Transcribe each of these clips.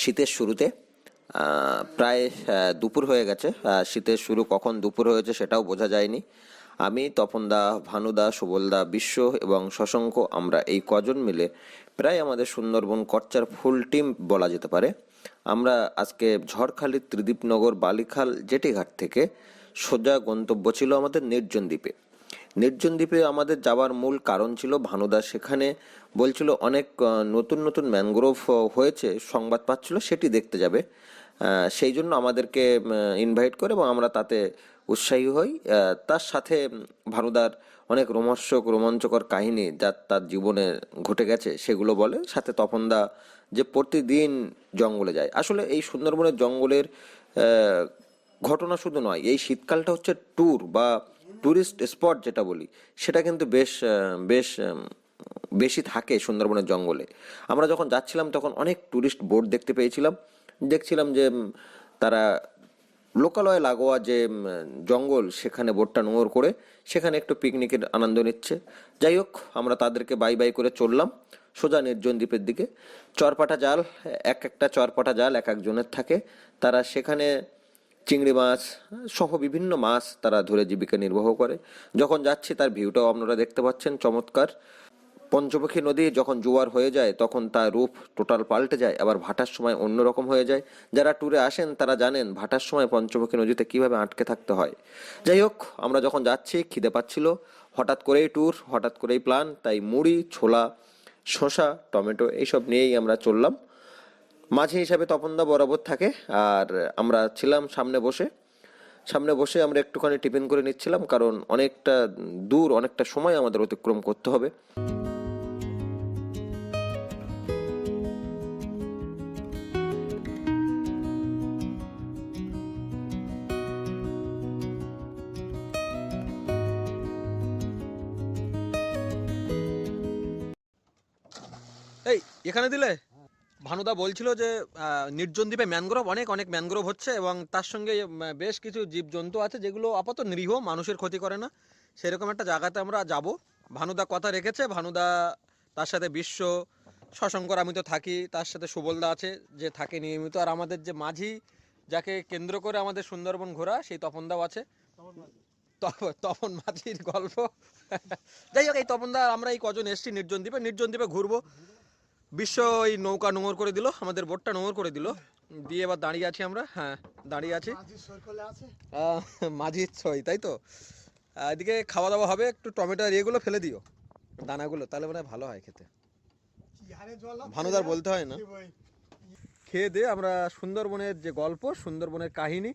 শীতের শুরুতে প্রায় দুপুর হয়ে গেছে। শীতের শুরু কখন দুপুর হয়েছে সেটাও বোঝা যায়নি। আমি, তপনদা, ভানুদা, সুবলদা, বিশ্ব এবং শশাঙ্ক, আমরা এই কজন মিলে প্রায় আমাদের সুন্দরবন কচ্চার ফুল টিম বলা যেতে পারে। আমরা আজকে ঝড়খালি ত্রিদীপনগর, বালিখাল, জেটিঘাট থেকে সোজা গন্তব্য ছিল আমাদের নির্জন দ্বীপে। নির্জন দ্বীপে আমাদের যাওয়ার মূল কারণ ছিল ভানুদা সেখানে বলছিল, অনেক নতুন নতুন ম্যানগ্রোভ হয়েছে, সংবাদ পাচ্ছিল, সেটি দেখতে যাবে। সেই জন্য আমাদেরকে ইনভাইট করে এবং আমরা তাতে উৎসাহী হই। তার সাথে ভানুদার অনেক রোমহর্ষক রোমাঞ্চকর কাহিনী যা তার জীবনে ঘটে গেছে, সেগুলো বলে। সাথে তপনদা যে প্রতিদিন জঙ্গলে যায়। আসলে এই সুন্দরবনের জঙ্গলের ঘটনা শুধু নয়, এই শীতকালটা হচ্ছে ট্যুর বা ট্যুরিস্ট স্পট যেটা বলি, সেটা কিন্তু বেশ বেশ বেশি থাকে সুন্দরবনের জঙ্গলে। আমরা যখন যাচ্ছিলাম তখন অনেক ট্যুরিস্ট বোট দেখতে পেয়েছিলাম। দেখছিলাম যে তারা লোকালয়ে লাগোয়া যে জঙ্গল, সেখানে বোটটা নোংর করে সেখানে একটু পিকনিকের আনন্দ নিচ্ছে। যাই হোক, আমরা তাদেরকে বাই বাই করে চললাম সোজা নির্জন দ্বীপের দিকে। চরপাটা জাল, এক একটা চরপাটা জাল এক একজনের থাকে। তারা সেখানে চিংড়ি মাছ সহ বিভিন্ন মাছ তারা ধরে জীবিকা নির্বাহ করে। যখন যাচ্ছি তার ভিউটাও আপনারা দেখতে পাচ্ছেন, চমৎকার। পঞ্চমুখী নদী যখন জোয়ার হয়ে যায়, তখন তার রূপ টোটাল পাল্টে যায়, আবার ভাটার সময় অন্যরকম হয়ে যায়। যারা ট্যুরে আসেন, তারা জানেন ভাটার সময় পঞ্চমুখী নদীতে কীভাবে আটকে থাকতে হয়। যাই হোক, আমরা যখন যাচ্ছি, খিদে পাচ্ছিল। হঠাৎ করেই ট্যুর হঠাৎ করেই প্ল্যান তাই মুড়ি, ছোলা, শসা, টমেটো এইসব নিয়েই আমরা চললাম। মাঝে হিসাবে তপনদা বরাবর থাকে, আর আমরা ছিলাম সামনে বসে। সামনে বসে আমরা একটুখানি টিফিন করে নিচ্ছিলাম, কারণ অনেকটা দূর, অনেকটা সময় আমাদের অতিক্রম করতে হবে। এখানে দিলে? ভানুদা বলছিল যে নির্জন দ্বীপে ম্যানগ্রোভ, অনেক অনেক ম্যানগ্রোভ হচ্ছে এবং তার সঙ্গে বেশ কিছু জীবজন্তু আছে যেগুলো আপাতত নিরীহ, মানুষের ক্ষতি করে না। সেরকম একটা জায়গাতে আমরা যাব। ভানুদা কথা রেখেছে। ভানুদা তার সাথে বিশ্ব শশঙ্কর আমি তো থাকি। তার সাথে সুবলদা আছে যে থাকে নিয়মিত। আর আমাদের যে মাঝি, যাকে কেন্দ্র করে আমাদের সুন্দরবন ঘোরা, সেই তপনদাও আছে। তপ- তপন মাঝির গল্প। যাই হোক, এই তপনদা, আমরা এই কজন এসছি নির্জন দ্বীপে নির্জন দ্বীপে ঘুরবো। বিশ্ব এই নৌকা নোংর করে দিল আমাদের বোটটা নোংর করে দিল। দিয়ে এবার দাঁড়িয়ে আছি আমরা হ্যাঁ দাঁড়িয়ে আছি। মাঝির ছই তাই তো? এদিকে খাওয়া দাওয়া হবে একটু টমেটো আর ইয়েগুলো ফেলে দিও দানাগুলো তাহলে মনে হয় ভালো হয় খেতে। ভানুদার বলতে হয় না। খেয়ে দিয়ে আমরা সুন্দরবনের যে গল্প সুন্দরবনের কাহিনী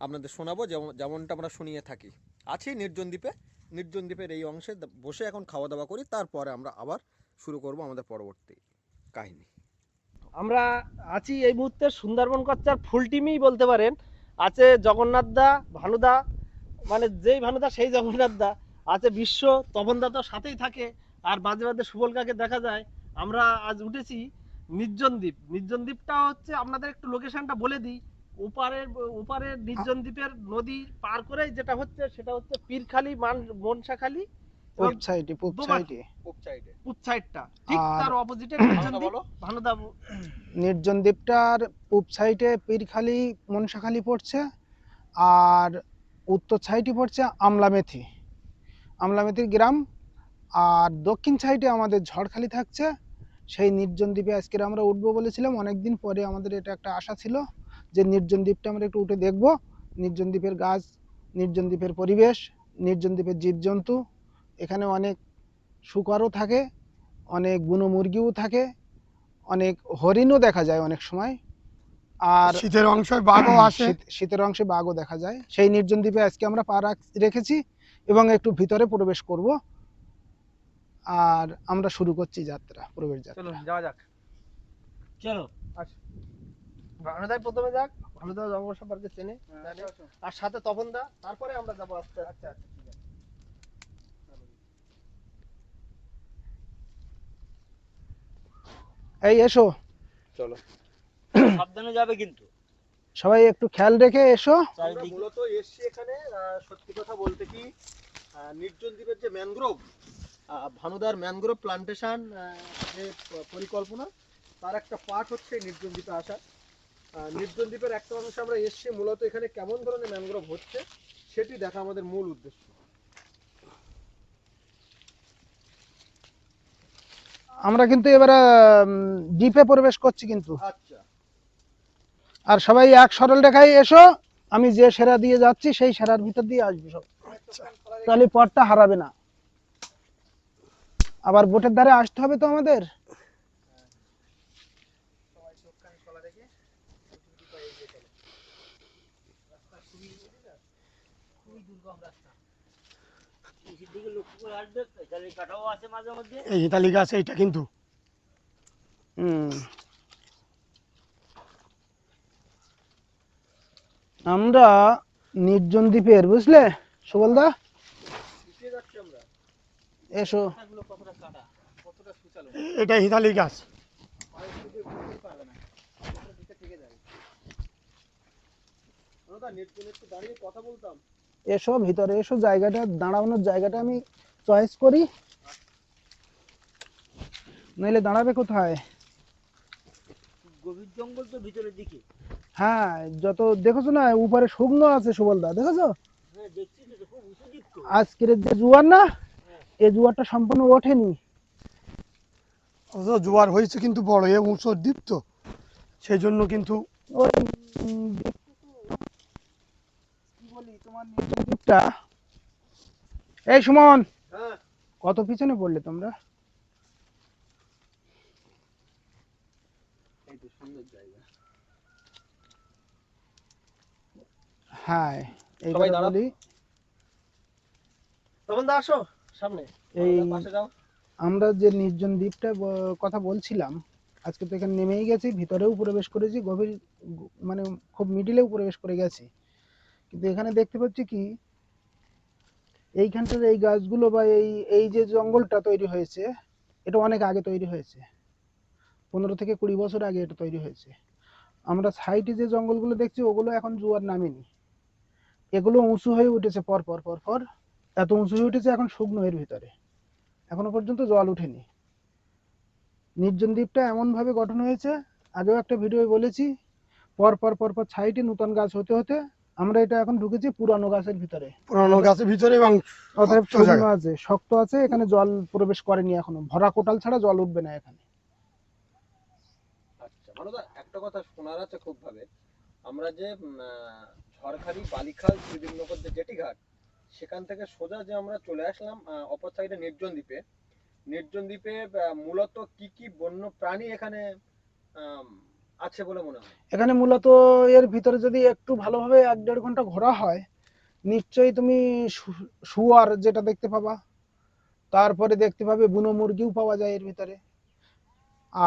আপনাদের শোনাবো যেমন যেমনটা আমরা শুনিয়ে থাকি। আছি নির্জন দ্বীপে নির্জন দ্বীপের এই অংশে বসে এখন খাওয়া দাওয়া করি তারপরে আমরা আবার শুরু করব আমাদের পরবর্তী। আমরা আছি এই মুহূর্তে সুন্দরবন কচ্চার ফুল টিমই বলতে পারেন। আছে জগন্নাথ দা ভানুদা মানে যেই ভানুদা সেই জগন্নাথ দা। আছে বিশ্ব, তপন দা তো সাথেই থাকে। আর মাঝে মাঝে সুবল কাকে দেখা যায়, আমরা আজ উঠেছি নির্জন দ্বীপ নির্জন দ্বীপটা হচ্ছে আপনাদের একটু লোকেশনটা বলে দিই। ওপারের ওপারের নির্জন দ্বীপের নদী পার করেই যেটা হচ্ছে, সেটা হচ্ছে পীরখালি, মান মনসাখালী পূব সাইডে পূব সাইডে। খুব চাইটে পুব সাইডটা। ঠিক তার অপোজিটে ভানুদা নির্জন দ্বীপটার পূব সাইডে পীরখালি মনসাখালি পড়ছে আর উত্তর সাইডে পড়ছে আমলামেথি। আমলামেথির গ্রাম আর দক্ষিণ সাইডে আমাদের ঝড়খালি থাকছে। সেই নির্জন দ্বীপে আজকে আমরা উঠবো বলেছিলাম। অনেকদিন পরে আমাদের এটা একটা আশা ছিল যে নির্জন দ্বীপটা আমরা একটু উঠে দেখব। নির্জন দ্বীপের গাছ নির্জন দ্বীপের পরিবেশ নির্জন দ্বীপের জীবজন্তু এখানে অনেক শুকরও থাকে অনেক বুনো মুরগিও থাকে অনেক হরিণও দেখা যায় অনেক সময়। আর শীতের অংশ বাঘও আসে। শীতের অংশে বাঘও দেখা যায়। সেই নির্জন দ্বীপে আজকে আমরা পা রেখেছি এবং একটু ভিতরে প্রবেশ করব। আর আমরা শুরু করছি যাত্রা প্রবেশ যাত্রা। চলুন যাওয়া যাক। চলো। ভানুদাই প্রথমে যাক। ভানুদা জঙ্গল সম্পর্কে চেনে। জানে। আর সাথে তপন দা তারপরে আমরা যাব আস্তে আস্তে এই এসো। চলো। সাবধানে যাবে কিন্তু। সবাই একটু খেয়াল রেখে এসো। মূলত এসছি এখানে সত্যি কথা বলতে কি নির্জন দ্বীপের যে ম্যানগ্রোভ ভানুদার ম্যানগ্রোভ প্লান্টেশন যে পরিকল্পনা তার একটা পার্ট হচ্ছে নির্জন দ্বীপে আসা। নির্জন দ্বীপের একটা অংশে আমরা এসছি মূলত এখানে কেমন ধরনের ম্যানগ্রোভ হচ্ছে সেটি দেখা আমাদের মূল উদ্দেশ্য। আমরা কিন্তু এবারে ডিপে প্রবেশ করছি কিন্তু। আচ্ছা। আর সবাই এক সরল রেখায় এসো আমি যে সেরা দিয়ে যাচ্ছি সেই সেরার ভিতর দিয়ে আসবে সব। তাহলে পথটা হারাবে না। আবার বোটের ধারে আসতে হবে তো আমাদের? এই গাছ এইটা কিন্তু। আমরা নির্জন দ্বীপের বুঝলে সুবলদা এসো। এটা হিতালি গাছ। দাঁড়িয়ে কথা বলতাম। এসো ভিতরে এসো জায়গাটা দাঁড়ানোর জায়গাটা আমি চয়েস করি। নইলে দাঁড়াবে কোথায়? গভীর জঙ্গল তো ভিতরের দিকে। হ্যাঁ যত দেখেছ না উপরে শুকনো আছে সুবলদা দেখেছ? হ্যাঁ উঁচু আজকের যে জোয়ার না এই জোয়ারটা সম্পূর্ণ ওঠেনি। জোয়ার হয়েছে কিন্তু বড় এ উঁচুর দ্বীপ তো সেই জন্য কিন্তু ওই তোমার এই সুমন হ্যাঁ। কত পিছনে পড়লে তোমরা? হ্যাঁ এই। বলি। আসো সামনে। এই আমরা যে নির্জন দ্বীপটা কথা বলছিলাম আজকে তো এখানে নেমেই গেছি ভিতরেও প্রবেশ করেছি গভীর মানে খুব মিডিলেও প্রবেশ করে গেছি। কিন্তু এখানে দেখতে পাচ্ছি কি, এইখানটার এই গাছগুলো বা এই এই যে জঙ্গলটা তৈরি হয়েছে, এটা অনেক আগে তৈরি হয়েছে। পনেরো থেকে কুড়ি বছর আগে এটা তৈরি হয়েছে। আমরা সাইডে যে জঙ্গলগুলো দেখছি, ওগুলো এখন জোয়ার নামেনি। এগুলো উঁচু হয়ে উঠেছে পর পর পর পর। এত উঁচু হয়ে উঠেছে এখন শুকনো এর ভিতরে। এখনও পর্যন্ত জল ওঠেনি নির্জন দ্বীপটা এমনভাবে গঠন হয়েছে, আগেও একটা ভিডিও বলেছি, পর পর পর পর সাইডে নতুন গাছ হতে হতে আমরা এটা এখন ঢুকেছি পুরানো গাছের ভিতরে। পুরানো গাছের ভিতরে এবং অতএব আছে শক্ত আছে এখানে জল প্রবেশ করেনি এখনও। ভরা কোটাল ছাড়া জল উঠবে না এখানে। আচ্ছা মানদা একটা কথা শোনার আছে খুব ভাবে। আমরা যে ঝড়খালি বালিখাল ত্রিদিবনগর যে জেটি ঘাট সেখান থেকে সোজা যে আমরা চলে আসলাম অপর সাইডে নির্জন দ্বীপে। নির্জন দ্বীপে মূলত কি কি বন্য প্রাণী এখানে আছে বলে মনে হয়। এখানে মূলত এর ভিতরে যদি একটু ভালোভাবে এক দেড় ঘণ্টা ঘোরা হয়, নিশ্চয়ই তুমি শুয়ার যেটা দেখতে পাবা, তারপরে দেখতে পাবে বুনো মুরগিও পাওয়া যায় এর ভিতরে।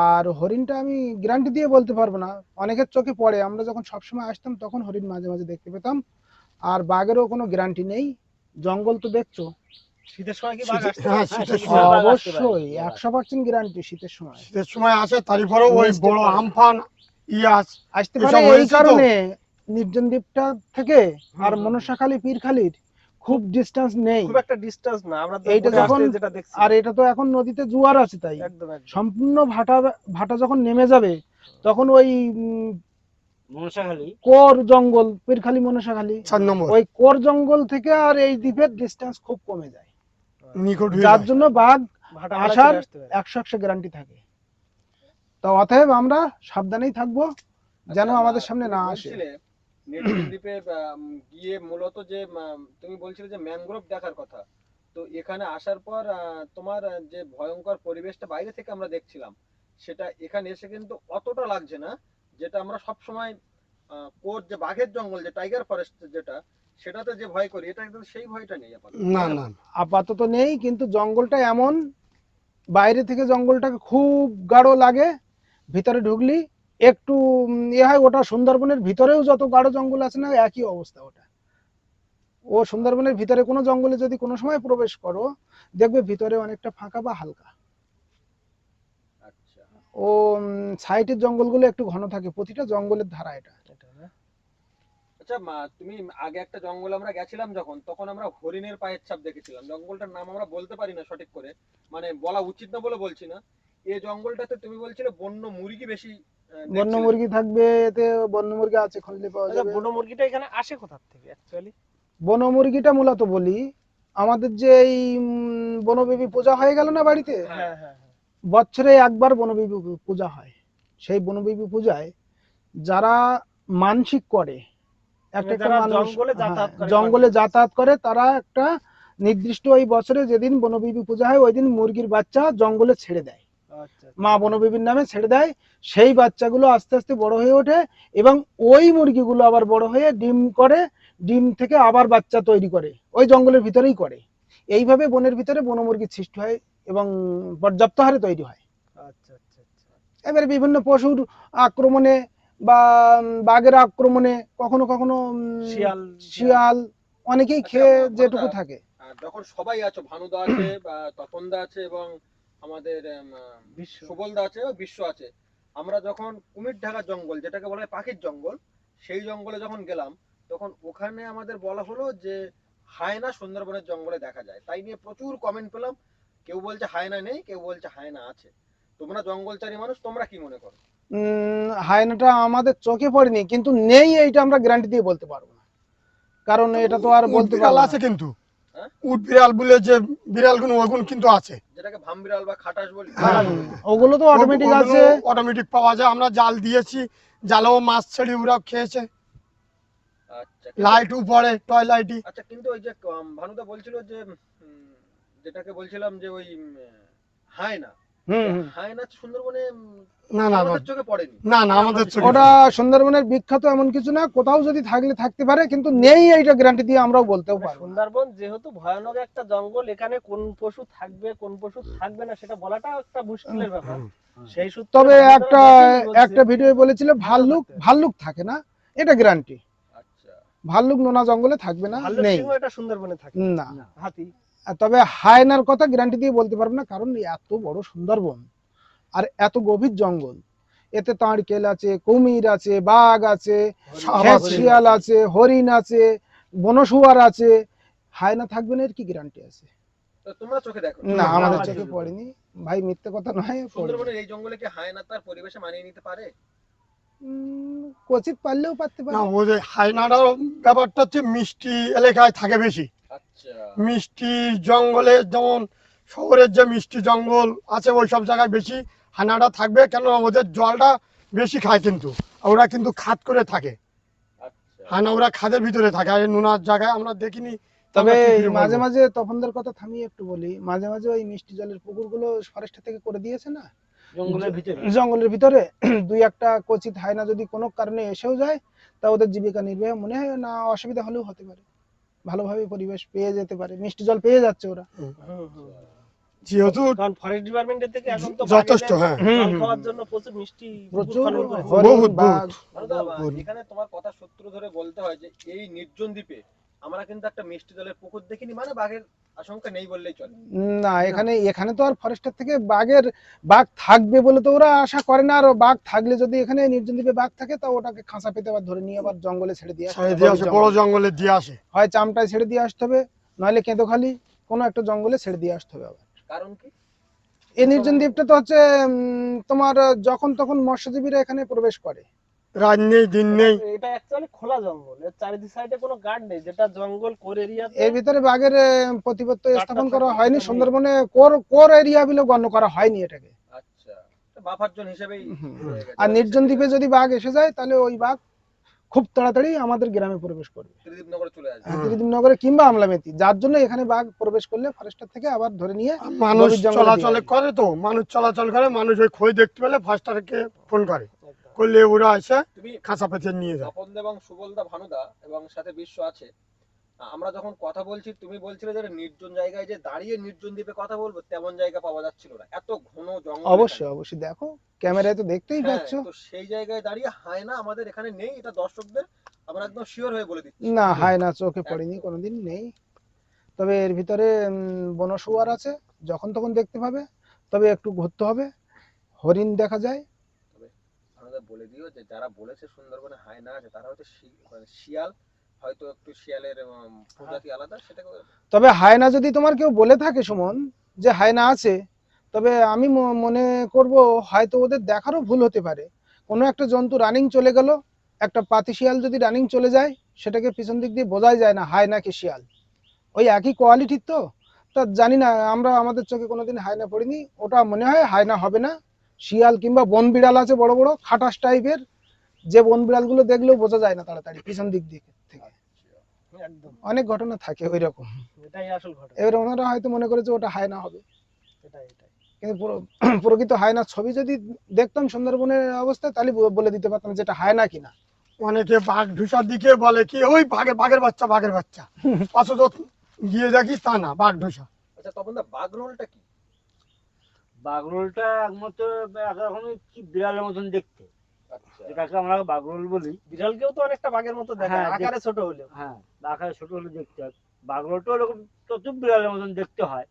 আর হরিণটা আমি গ্যারান্টি দিয়ে বলতে পারব না, অনেকের চোখে পড়ে, আমরা যখন সবসময় আসতাম তখন হরিণ মাঝে মাঝে দেখতে পেতাম, আর বাঘেরও কোনো গ্যারান্টি নেই। জঙ্গল তো দেখছ শীতের সময় কি বাঘ শীতে- হ্যাঁ, শীতের শীতের সময় সময় বাঘ আসতে পারে। অবশ্যই একশো পার্সেন্ট গ্যারান্টি শীতের সময়। শীতের সময় আসে তারপরেও ওই বড় আমফান ইয়াস আসতে পারে এই কারণে নির্জন দ্বীপটা থেকে আর। মনসাখালী পীরখালির খুব ডিস্টেন্স নেই। খুব একটা ডিস্টেন্স না আমরা এইটা যখন- যেটা দেখছি। আর এটা তো এখন নদীতে জোয়ার আছে তাই। সম্পূর্ণ ভাটা ভাটা যখন নেমে যাবে তখন ওই মনসাখালী কোর জঙ্গল পীরখালি মনসাখালী চার নম্বর। ওই কোর জঙ্গল থেকে আর এই দ্বীপের ডিস্টেন্স খুব কমে যায়। নিকট যার জন্য বাঘ আসার। একশো একশো গ্যারান্টি থাকে। তো অতএব আমরা সাবধানেই থাকব যেন আচ্ছা, আমাদের সামনে না আসে। দ্বীপে গিয়ে মূলত যে তুমি বলছিলে যে ম্যানগ্রোভ দেখার কথা। তো এখানে আসার পর তোমার যে ভয়ঙ্কর পরিবেশটা বাইরে থেকে আমরা দেখছিলাম সেটা এখানে এসে কিন্তু অতটা লাগছে না যেটা আমরা সব সময় কোর যে বাঘের জঙ্গল যে টাইগার ফরেস্ট যেটা সেটাতে যে ভয় করি এটা একদম সেই ভয়টা নেই না না আপাতত নেই কিন্তু জঙ্গলটা এমন বাইরে থেকে জঙ্গলটাকে খুব গাঢ় লাগে ভিতরে ঢুকলি একটু ইয়ে হয় ওটা সুন্দরবনের ভিতরেও যত গাঢ় জঙ্গল আছে না একই অবস্থা ওটা। ও সুন্দরবনের ভিতরে কোনো জঙ্গলে যদি কোনো সময় প্রবেশ করো দেখবে ভিতরে অনেকটা ফাঁকা বা হালকা। আচ্ছা। ও সাইডের জঙ্গলগুলো একটু ঘন থাকে প্রতিটা জঙ্গলের ধারা এটা? আচ্ছা তুমি আগে একটা জঙ্গল আমরা গেছিলাম যখন তখন আমরা হরিণের পায়ের ছাপ দেখেছিলাম। জঙ্গলটার নাম আমরা বলতে পারি না সঠিক করে মানে বলা উচিত না বলে বলছি না। এই জঙ্গলটাতে তুমি বলছিলে বন্য মুরগি বেশি বন্য মুরগি থাকবে এতে বন্য মুরগি আছে খুঁজলে পাওয়া আচ্ছা যাবে। বন মুরগিটা এখানে আসে কোথা থেকে অ্যাকচুয়ালি বন মুরগিটা মূলত বলি আমাদের যে এই বনবেবী পূজা হয়ে গেল না বাড়িতে? হ্যাঁ হ্যাঁ হ্যাঁ। বছরে একবার বনবিবি পূজা হয়। সেই বনবিবি পূজায় যারা মানসিক করে একটা একটা মানুষ জঙ্গলে যাতায়াত হ্যাঁ, করে যাতায়াত করে তারা একটা নির্দিষ্ট ওই বছরে যেদিন বনবিবি পূজা হয় ওই দিন মুরগির বাচ্চা জঙ্গলে ছেড়ে দেয়। আচ্ছা মা বনবিবির নামে ছেড়ে দেয়। সেই বাচ্চাগুলো আস্তে আস্তে বড় হয়ে ওঠে এবং ওই মুরগিগুলো আবার বড় হয়ে ডিম করে ডিম থেকে আবার বাচ্চা তৈরি করে ওই জঙ্গলের ভিতরেই করে। এইভাবে বনের ভিতরে বনমুরগির সৃষ্টি হয় এবং পর্যাপ্ত হারে তৈরি হয়। আচ্ছা আচ্ছা আচ্ছা। এবারে বিভিন্ন পশুর আক্রমণে বা বাঘের আক্রমণে কখনো কখনো শিয়াল শিয়াল অনেকেই আচ্ছা, খেয়ে যেটুকু থাকে। যখন সবাই আছো ভানুদা আছে বা তপনদা আছে এবং আমাদের সুবলদা আছে বিশ্ব আছে আমরা যখন কুমির ঢাকা জঙ্গল যেটাকে বলা হয় পাখির জঙ্গল সেই জঙ্গলে যখন গেলাম তখন ওখানে আমাদের বলা হলো যে হায়না সুন্দরবনের জঙ্গলে দেখা যায়। তাই নিয়ে প্রচুর কমেন্ট পেলাম। কেউ বলছে হায়না নেই কেউ বলছে হায়না আছে। তোমরা জঙ্গলচারী মানুষ তোমরা কি মনে করো? হায়নাটা আমাদের চোখে পড়েনি কিন্তু নেই এইটা আমরা গ্যারান্টি দিয়ে বলতে পারব না। কারণ এটা তো আর বলতে পারব আছে কিন্তু। হ্যাঁ? উট বিড়াল বলে যে বিড়ালগুলো ওগুলো কিন্তু আছে। যেটাকে ভামবিড়াল বা খাটাস বলি। হ্যাঁ, ওগুলো তো অটোমেটিক আছে। অটোমেটিক পাওয়া যায়। আমরা জাল দিয়েছি জালেও মাছ ছেড়ে ওরাও খেয়েছে। আচ্ছা লাইটও পড়ে আচ্ছা কিন্তু ওই যে ভানুদা বলছিল যে যেটাকে বলছিলাম যে ওই উম, না না না আমাদের চোখে পড়েনি। না না আমাদের চোখে ওটা সুন্দরবনের বিখ্যাত এমন কিছু না কোথাও যদি থাকলে থাকতে পারে কিন্তু নেই এইটা গ্যারান্টি দিয়ে আমরাও বলতেও সুন্দরবন যেহেতু ভয়ানক একটা জঙ্গল এখানে কোন পশু থাকবে কোন পশু থাকবে না সেটা বলাটাও একটা মুশকিলের ব্যাপার। সেই সূত্রে তবে একটা একটা ভিডিও বলেছিল ভাল্লুক ভাল্লুক থাকে না এটা গ্যারান্টি আচ্ছা। ভাল্লুক নোনা জঙ্গলে থাকবে না নেই। এটা সুন্দরবনে থাকে। না। হাতি। তবে হায়নার কথা গ্যারান্টি দিয়ে বলতে পারব না কারণ এত বড় সুন্দরবন আর এত গভীর জঙ্গল। এতে তাঁড়কেল আছে কুমির আছে বাঘ আছে শিয়াল আছে হরিণ আছে বনশুয়ার আছে। হায়না থাকবে না এর কি গ্যারান্টি আছে? তোমরা চোখে দেখো। না আমাদের চোখে পড়েনি। ভাই মিথ্যে কথা নয় সুন্দরবনের এই জঙ্গলে কি হায়না তার পরিবেশে মানিয়ে নিতে পারে? কচিত পারলেও পারতে পারে। না ওই ব্যাপারটা হচ্ছে মিষ্টি এলাকায় থাকে বেশি। মিষ্টি জঙ্গলে যেমন শহরের যে মিষ্টি জঙ্গল আছে ওই সব জায়গায় বেশি হানাটা থাকবে কেন ওদের জলটা বেশি খায় কিন্তু ওরা কিন্তু খাত করে থাকে। আচ্ছা। হানা ওরা খাদের ভিতরে থাকে আর নোনার জায়গায় আমরা দেখিনি। তবে? মাঝে মাঝে তপনদের কথা থামিয়ে একটু বলি মাঝে মাঝে ওই মিষ্টি জলের পুকুরগুলো ফরেস্ট থেকে করে দিয়েছে না? জঙ্গলের ভিতরে? জঙ্গলের ভিতরে দুই একটা কচিত হায়না যদি কোনো কারণে এসেও যায় তা ওদের জীবিকা নির্বাহ মনে হয় না অসুবিধা হলেও হতে পারে। ভালোভাবে পরিবেশ পেয়ে যেতে পারে। মিষ্টি জল পেয়ে যাচ্ছে ওরা। হুম, হুম। যেহেতু ফরেস্ট ডিপার্টমেন্টের থেকে এখন তো যথেষ্ট, হ্যাঁ। খাওয়ার জন্য প্রচুর মিষ্টি প্রচুর বহুত। এখানে তোমার কথা সূত্র ধরে বলতে হয় যে এই নির্জন দ্বীপে আমরা কিন্তু একটা মিষ্টি জলের পুকুর দেখিনি মানে বাঘের আশঙ্কা নেই বললেই চলে। না এখানে এখানে তো আর ফরেস্টের থেকে বাঘের বাঘ থাকবে বলে তো ওরা আশা করে না। আর বাঘ থাকলে যদি এখানে নির্জন দ্বীপে বাঘ থাকে তা ওটাকে খাঁচা পেতে আবার ধরে নিয়ে আবার জঙ্গলে ছেড়ে দিয়ে আসে জঙ্গলে। বড় জঙ্গলে দিয়ে আসে। হয় চামটায় ছেড়ে দিয়ে আসতে হবে নইলে কেঁদোখালি কোনো একটা জঙ্গলে ছেড়ে দিয়ে আসতে হবে আবার। কারণ কি? এই নির্জন দ্বীপটা তো হচ্ছে উম, তোমার যখন তখন মৎস্যজীবীরা এখানে প্রবেশ করে। রাত নেই দিন নেই। এটা অ্যাকচুয়ালি খোলা জঙ্গল। এর চারিদিক সাইডে কোনো গার্ড নেই যেটা জঙ্গল কোর এরিয়াতে এর ভিতরে বাঘের প্রতিপত্তি স্থাপন করা হয়নি সুন্দরবনে কোর কোর এরিয়া বলে গণ্য করা হয়নি এটাকে। আচ্ছা বাফার জোন হিসেবেই। আর নির্জন দ্বীপে যদি বাঘ এসে যায় তাহলে ওই বাঘ খুব তাড়াতাড়ি আমাদের গ্রামে প্রবেশ করবে। ত্রিদীপনগরে চলে আসবে। হুম। কিংবা আমলামেতি যার জন্য এখানে বাঘ প্রবেশ করলে ফরেস্টার থেকে আবার ধরে নিয়ে মানুষ চলাচল করে তো মানুষ চলাচল করে মানুষ ওই খই দেখতে পেলে ফার্স্টারকে ফোন করে। করলে ওরা এসে তুমি খাঁচা পেতে নিয়ে যায়। তপনদা এবং সুবলদা ভানুদা এবং সাথে বিশ্ব আছে। আমরা যখন কথা বলছি তুমি বলছিলে যে নির্জন জায়গায় যে দাঁড়িয়ে নির্জন দ্বীপে কথা বলব তেমন জায়গা পাওয়া যাচ্ছিল না। এত ঘন জঙ্গল অবশ্যই অবশ্যই। দেখো ক্যামেরায় তো দেখতেই হ্যাঁ, পাচ্ছ। তো সেই জায়গায় দাঁড়িয়ে হায় না আমাদের এখানে নেই এটা দর্শকদের আমরা একদম শিওর হয়ে বলে দিচ্ছি। না হয় না চোখে পড়েনি কোনোদিন নেই। তবে এর ভিতরে বনশুয়ার আছে যখন তখন দেখতে পাবে। তবে একটু ঘুরতে হবে। হরিণ দেখা যায়। আমাদের বলে দিও যে যারা বলেছে সুন্দরবনে হায় না আছে তারা হচ্ছে মানে শিয়াল হয়তো একটু শিয়ালের প্রজাতি আলাদা সেটাকে তবে হায়না যদি তোমার কেউ বলে থাকে সুমন যে হায়না আছে তবে আমি মনে করব হয়তো ওদের দেখারও ভুল হতে পারে। কোনো একটা জন্তু রানিং চলে গেল একটা পাতি শিয়াল যদি রানিং চলে যায় সেটাকে পিছন দিক দিয়ে বোঝাই যায় না হায় নাকি শিয়াল। ওই একই কোয়ালিটির তো? তা জানি না আমরা আমাদের চোখে কোনোদিন হায়না পড়িনি ওটা মনে হয় হায়না হবে না। শিয়াল কিংবা বন বিড়াল আছে বড় বড় খাটাস টাইপের যে বন বিড়ালগুলো দেখলেও বোঝা যায় না তাড়াতাড়ি পিছন দিক দিক থেকে। একদম। অনেক ঘটনা থাকে ওই রকম এটাই আসল ঘটনা। এবার ওনারা হয়তো মনে করেছে ওটা হায়না হবে। এটাই এটাই। কিন্তু প্রকৃত হায়নার ছবি যদি দেখতাম সুন্দরবনের অবস্থায় তাহলে বলে দিতে পারতাম যে যেটা হায়না কিনা। অনেকে বাঘ ঢুসার দিকে বলে কি ওই বাঘের বাঘের বাচ্চা বাঘের বাচ্চা। পাশে তো গিয়ে দেখি তা না বাঘ ঢুসা। আচ্ছা তপন দা বাঘ রোলটা কি? বাগরোলটা একমাত্র একরকমই কি বিড়ালের মতন দেখতে। আচ্ছা। যেটাকে আমরা বাগরোল বলি। বিড়ালকেও তো অনেকটা বাঘের মতো দেখায় হ্যাঁ, আকারে ছোট হলেও। হ্যাঁ আকারে ছোট হলে দেখতে হয়। বাগরোলটা ওরকম তত বিড়ালের মতন দেখতে হয়।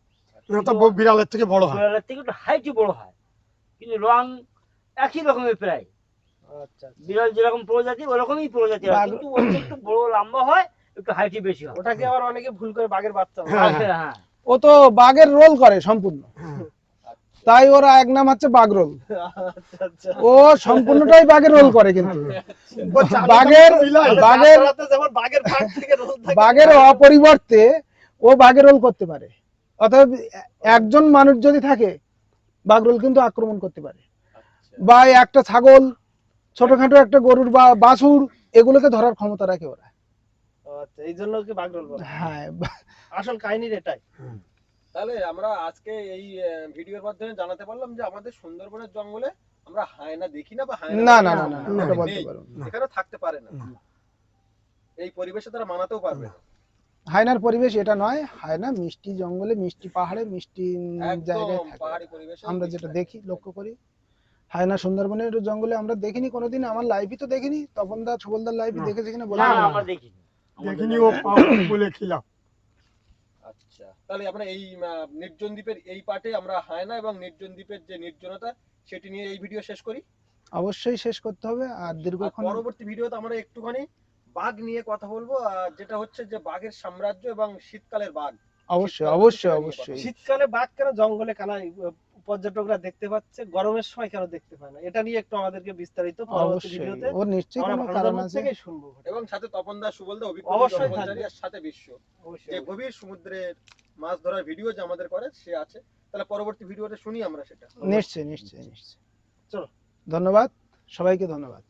বিড়ালের থেকে বড় হয়। বিড়ালের থেকে একটু হাইটই বড় হয়। কিন্তু রং একই রকমের প্রায়। আচ্ছা বিড়াল যেরকম প্রজাতি ওরকমই প্রজাতি হয়। কিন্তু একটু বড় লম্বা হয় একটু হাইটই বেশি হয়। ওটাকে আবার অনেকে ভুল করে বাঘের বাচ্চা। হ্যাঁ, হ্যাঁ হ্যাঁ। ও তো বাঘের রোল করে সম্পূর্ণ। তাই ওরা এক নাম হচ্ছে বাঘ রোল। আচ্ছা আচ্ছা। ও সম্পূর্ণটাই বাঘের রোল করে কিন্তু। বাঘের বাঘের বাঘের অপরিবর্তে ও বাঘের রোল করতে পারে। অর্থাৎ একজন মানুষ যদি থাকে বাঘ রোল কিন্তু আক্রমণ করতে পারে। বা একটা ছাগল ছোটখাটো একটা গরুর বা বাছুর এগুলোকে ধরার ক্ষমতা রাখে ওরা। আচ্ছা এই জন্য কি বাঘ রোল বলে। হ্যাঁ আসল কাহিনীর এটাই। তাহলে আমরা আজকে এই ভিডিওর মাধ্যমে জানাতে পারলাম যে আমাদের সুন্দরবনের জঙ্গলে আমরা হায়না দেখি না বা হায়না না না না না। এখানে থাকতে পারে না। এই পরিবেশে তারা মানাতেও পারবে না। হায়নার পরিবেশ এটা নয় হায়না মিষ্টি জঙ্গলে মিষ্টি পাহাড়ে মিষ্টি জায়গায় থাকে। আমরা যেটা দেখি লক্ষ্য করি। হায়না সুন্দরবনের জঙ্গলে আমরা দেখিনি কোনোদিন আমার লাইভই তো দেখিনি। তপন দা ছবলদার লাইভই না। দেখেছি কিনা। আমরা দেখিনি। দেখিনি ও বলে খিলাম। আচ্ছা তাহলে আমরা এই নির্জন দ্বীপের এই পার্টে আমরা হায়না এবং নির্জন দ্বীপের যে নির্জনতা সেটি নিয়ে এই ভিডিও শেষ করি। অবশ্যই শেষ করতে হবে আর দীর্ঘক্ষণ পরবর্তী ভিডিওতে আমরা একটুখানি বাঘ নিয়ে কথা বলব আর যেটা হচ্ছে যে বাঘের সাম্রাজ্য এবং শীতকালের বাঘ। অবশ্যই অবশ্যই অবশ্যই। শীতকালে বাঘ কেন জঙ্গলে কানাই পর্যটকরা দেখতে পাচ্ছে গরমের সময় কেন দেখতে পায় না? এটা নিয়ে একটু আমাদেরকে বিস্তারিত পরবর্তী ভিডিওতে ওর নিশ্চয়ই কোনো কারণ আছে। থেকেই শুনব এবং সাথে তপন দাস সুবলদা অভিজ্ঞতা অবশ্যই সাথে বিশ্ব। যে গভীর সমুদ্রের মাছ ধরার ভিডিও যে আমাদের করে সে আছে। তাহলে পরবর্তী ভিডিওতে শুনি আমরা সেটা। নিশ্চয়ই নিশ্চয়ই নিশ্চয়ই। চলো। ধন্যবাদ। সবাইকে ধন্যবাদ।